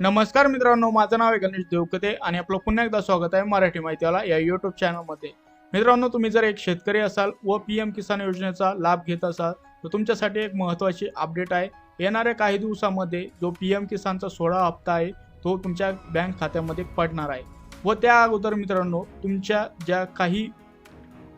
नमस्कार मित्रांनो माझं नाव आहे गणेश देवकते आणि आपलं पुन्हा एकदा स्वागत आहे मराठी माहितीवाला या युट्यूब चॅनलमध्ये मित्रांनो तुम्ही जर एक शेतकरी असाल व पी एम किसान योजनेचा लाभ घेत असाल तर तुमच्यासाठी एक महत्त्वाची अपडेट आहे. येणाऱ्या काही दिवसामध्ये जो पी एम किसानचा सोळा हप्ता आहे तो तुमच्या बँक खात्यामध्ये पडणार आहे. व त्या अगोदर मित्रांनो तुमच्या ज्या काही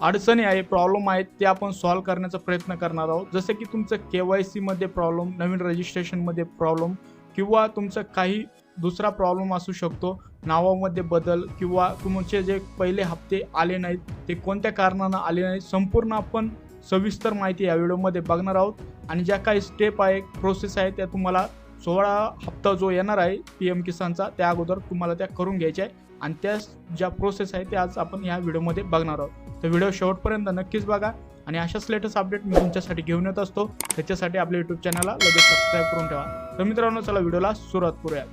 अडचणी आहे प्रॉब्लेम आहेत ते आपण सॉल्व्ह करण्याचा प्रयत्न करणार आहोत. जसं की तुमचं के वाय सीमध्ये प्रॉब्लेम नवीन रजिस्ट्रेशनमध्ये प्रॉब्लेम किंवा तुमचं काही दुसरा प्रॉब्लेम असू शकतो नावामध्ये बदल किंवा तुमचे जे पहिले हप्ते आले नाहीत ते कोणत्या कारणानं आले नाहीत संपूर्ण आपण सविस्तर माहिती या व्हिडिओमध्ये बघणार आहोत. आणि ज्या काही स्टेप आहे प्रोसेस आहे त्या तुम्हाला सोळा हप्ता जो येणार आहे पी एम किसानचा त्या अगोदर तुम्हाला त्या करून घ्यायच्या आहे. आणि त्या ज्या प्रोसेस आहे त्या आज आपण या व्हिडिओमध्ये बघणार आहोत. तर व्हिडिओ शेवटपर्यंत नक्कीच बघा. आणि अशाच लेटेस्ट अपडेट मी तुमच्यासाठी घेऊन येत असतो. त्याच्यासाठी आपल्या यूट्यूब चॅनलला लगेच सबस्क्राईब करून ठेवा. तर मित्रांनो चला व्हिडिओला सुरुवात करूया.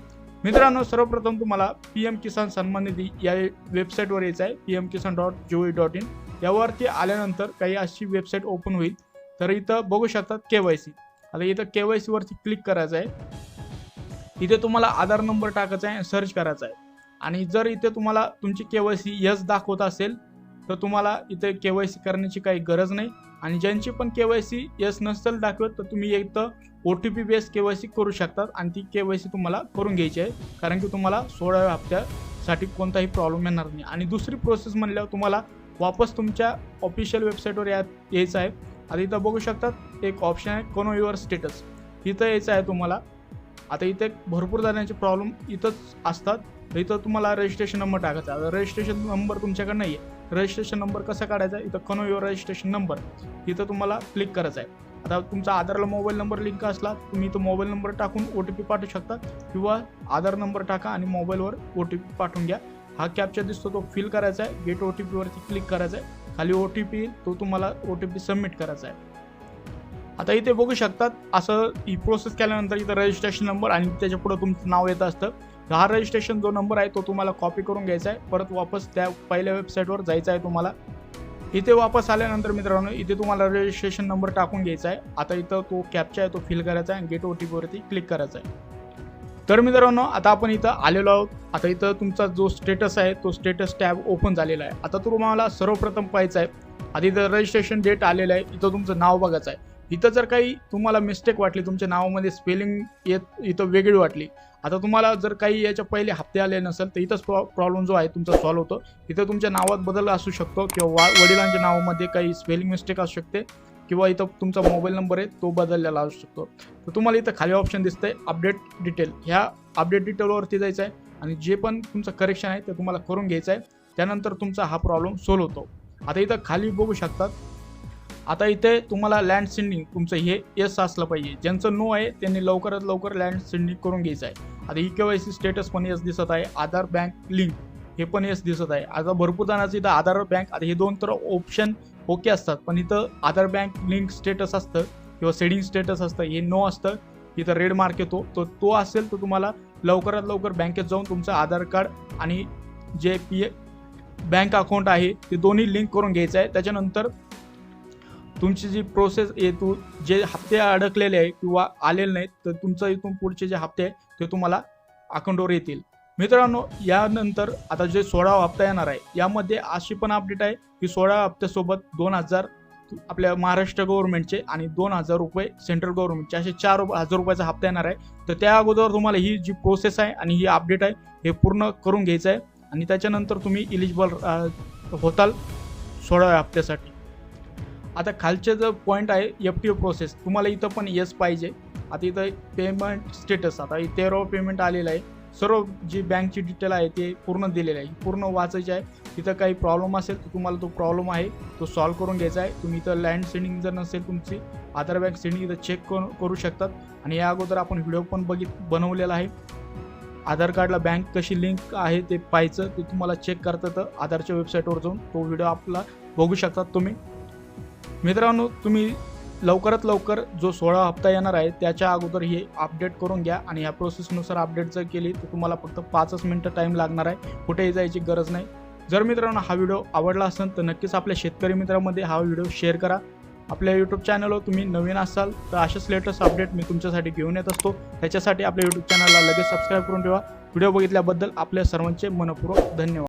मित्रांनो सर्वप्रथम तुम्हाला पी एम किसान सन्मान निधी या वेबसाईटवर यायचं आहे. P M Kisan dot G E dot in यावरती आल्यानंतर काही अशी वेबसाईट ओपन होईल. तर इथं बघू शकतात के वाय सी. आता इथं के वाय सीवरती क्लिक करायचं आहे. इथे तुम्हाला आधार नंबर टाकायचा आहे सर्च करायचा आहे. आणि जर इथे तुम्हाला तुमची के वाय सी यस दाखवत असेल तर तुम्हाला इथे के वाय सी करण्याची काही गरज नाही. आणि ज्यांची पण के वाय सी यस नसेल दाखवत तर तुम्ही इथं O T P base K Y C करू शकतात आणि ती के वाय सी तुम्हाला करून घ्यायची आहे. कारण की तुम्हाला सोळाव्या हप्त्यासाठी कोणताही प्रॉब्लेम येणार नाही. आणि दुसरी प्रोसेस म्हणल्यावर तुम्हाला वापस तुमच्या ऑफिशियल वेबसाईटवर या यायचं आहे. आता इथं बघू शकतात एक ऑप्शन आहे कनो युअर स्टेटस इथं यायचं आहे तुम्हाला. आता इथे भरपूर जणांचे प्रॉब्लेम इथंच असतात. इथं तुम्हाला रजिस्ट्रेशन नंबर टाकायचा. आहे रजिस्ट्रेशन नंबर तुमच्याकडे नाही आहे रजिस्ट्रेशन नंबर कसा काढायचा? इथं कनो युअर रजिस्ट्रेशन नंबर इथं तुम्हाला क्लिक करायचं आहे आता तुमचा आधारला मोबाईल नंबर लिंक असला तुम्ही इथं मोबाईल नंबर टाकून ओ टी पी पाठवू शकता किंवा आधार नंबर टाका आणि मोबाईलवर ओ टी पी पाठवून घ्या. हा कॅप्चर दिसतो तो फिल करायचा आहे. गेट ओ टी पीवरती क्लिक करायचा आहे खाली ओ टी पी तो तुम्हाला ओ टी पी सबमिट करायचा आहे आता इथे बघू शकतात असं ही प्रोसेस केल्यानंतर इथं रजिस्ट्रेशन नंबर आणि त्याच्या पुढं तुमचं नाव येत असतं. हा रजिस्ट्रेशन जो नंबर आहे तो तुम्हाला कॉपी करून घ्यायचा आहे. परत वापस त्या पहिल्या वेबसाईटवर जायचं आहे तुम्हाला. इथे वापस आल्यानंतर मित्रांनो इथे तुम्हाला रजिस्ट्रेशन नंबर टाकून घ्यायचा आहे. आता इथं तो कॅपचा आहे तो फिल करायचा आहे आणि गेट ओ टी पीवरती क्लिक करायचा आहे. तर मित्रांनो आता आपण इथं आलेलो आहोत. आता इथं तुमचा जो स्टेटस आहे तो स्टेटस टॅब ओपन झालेला आहे. आता तुम्हाला सर्वप्रथम पाहायचं आहे. आता इथं रजिस्ट्रेशन डेट आलेलं आहे. इथं तुमचं नाव बघायचं आहे. इथं जर काही तुम्हाला मिस्टेक वाटली तुमच्या नावामध्ये स्पेलिंग येत इथं वेगळी वाटली. आता तुम्हाला जर काही याच्या पहिले हप्ते आले नसेल तर इथंच प्रॉ प्रॉब्लेम जो आहे तुमचा सॉल्व्ह होतो. इथं तुमच्या नावात बदल असू शकतो किंवा वा वडिलांच्या नावामध्ये काही स्पेलिंग मिस्टेक असू शकते किंवा इथं तुमचा मोबाईल नंबर आहे तो बदललेला असू शकतो. तर तुम्हाला इथं खाली ऑप्शन दिसतं आहे अपडेट डिटेल ह्या अपडेट डिटेलवरती जायचं आहे आणि जे पण तुमचं करेक्शन आहे ते तुम्हाला करून घ्यायचं आहे. त्यानंतर तुमचा हा प्रॉब्लेम सोल्व होतो. आता इथं खाली बघू शकतात आता इथे तुम्हाला लँड सेंडिंग तुमचं हे यस असलं पाहिजे. ज्यांचं नो आहे त्यांनी लवकरात लवकर लँड सेंडिंग करून घ्यायचं आहे. आता E K Y C status पण येस दिसत आहे. आधार बँक लिंक हे पण यस दिसत आहे. आता भरपूर जणांचं इथं आधार बँक आता हे दोन तर ऑप्शन ओके असतात. पण इथं आधार बँक लिंक स्टेटस असतं किंवा सेडिंग स्टेटस असतं हे नो असतं. इथं रेड मार्क येतो. तर तो असेल तर तुम्हाला लवकरात लवकर बँकेत जाऊन तुमचं आधार कार्ड आणि जे पी बँक अकाउंट आहे ते दोन्ही लिंक करून घ्यायचं आहे. त्याच्यानंतर तुमची जी प्रोसेस आहे तू जे हप्ते अडकलेले आहे किंवा आलेले नाहीत तर तुमचं इथून पुढचे जे हप्ते आहे ते तुम्हाला अकाउंटवर येतील. मित्रांनो यानंतर आता जे सोळावा हप्ता येणार आहे यामध्ये अशी पण अपडेट आहे की सोळा हप्त्यासोबत दोन हजार आपल्या महाराष्ट्र गव्हर्नमेंटचे आणि दोन हजार रुपये सेंट्रल गव्हर्नमेंटचे असे चार हजार रुपयाचा हप्ता येणार आहे. तर त्या अगोदर तुम्हाला ही जी प्रोसेस आहे आणि ही अपडेट आहे हे पूर्ण करून घ्यायचं आहे. आणि त्याच्यानंतर तुम्ही इलिजिबल होताल सोळाव्या हप्त्यासाठी. आता खालचे जो पॉईंट आहे एफ टी ओ प्रोसेस तुम्हाला इथं पण येस पाहिजे. आता इथं पेमेंट स्टेटस आता तेरावं पेमेंट आलेलं आहे. सर्व जी बँकची डिटेल आहे ते पूर्ण दिलेलं आहे. पूर्ण वाचायचं आहे. तिथं काही प्रॉब्लेम असेल तर तुम्हाला तो प्रॉब्लेम आहे तो सॉल्व करून घ्यायचा आहे. तुम्ही इथं लँड सेंडिंग जर नसेल तुमची आधार बँक सेंडिंग इथं चेक करू शकतात. आणि या अगोदर आपण व्हिडिओ पण बघित बनवलेला आहे. आधार कार्डला बँक कशी लिंक आहे ते पाहायचं ते तुम्हाला चेक करता येतं आधारच्या वेबसाईटवर जाऊन तो व्हिडिओ आपला बघू शकतात तुम्ही. मित्रांनो तुम्ही लवकरात लवकर जो सोळा हप्ता येणार आहे त्याच्या अगोदर हे अपडेट करून घ्या आणि ह्या प्रोसेसनुसार अपडेट जर केली तर तुम्हाला फक्त पाचच मिनटं टाईम लागणार आहे. कुठेही जायची गरज नाही. जर मित्रांनो हा व्हिडिओ आवडला असेल तर नक्कीच आपल्या शेतकरी मित्रांमध्ये हा व्हिडिओ शेअर करा. आपल्या यूट्यूब चॅनलवर तुम्ही नवीन असाल तर असेच लेटेस्ट अपडेट मी तुमच्यासाठी घेऊन येत असतो. त्याच्यासाठी आपल्या यूट्यूब चॅनलला लगेच सबस्क्राईब करून ठेवा. व्हिडिओ बघितल्याबद्दल आपल्या सर्वांचे मनपूर्वक धन्यवाद.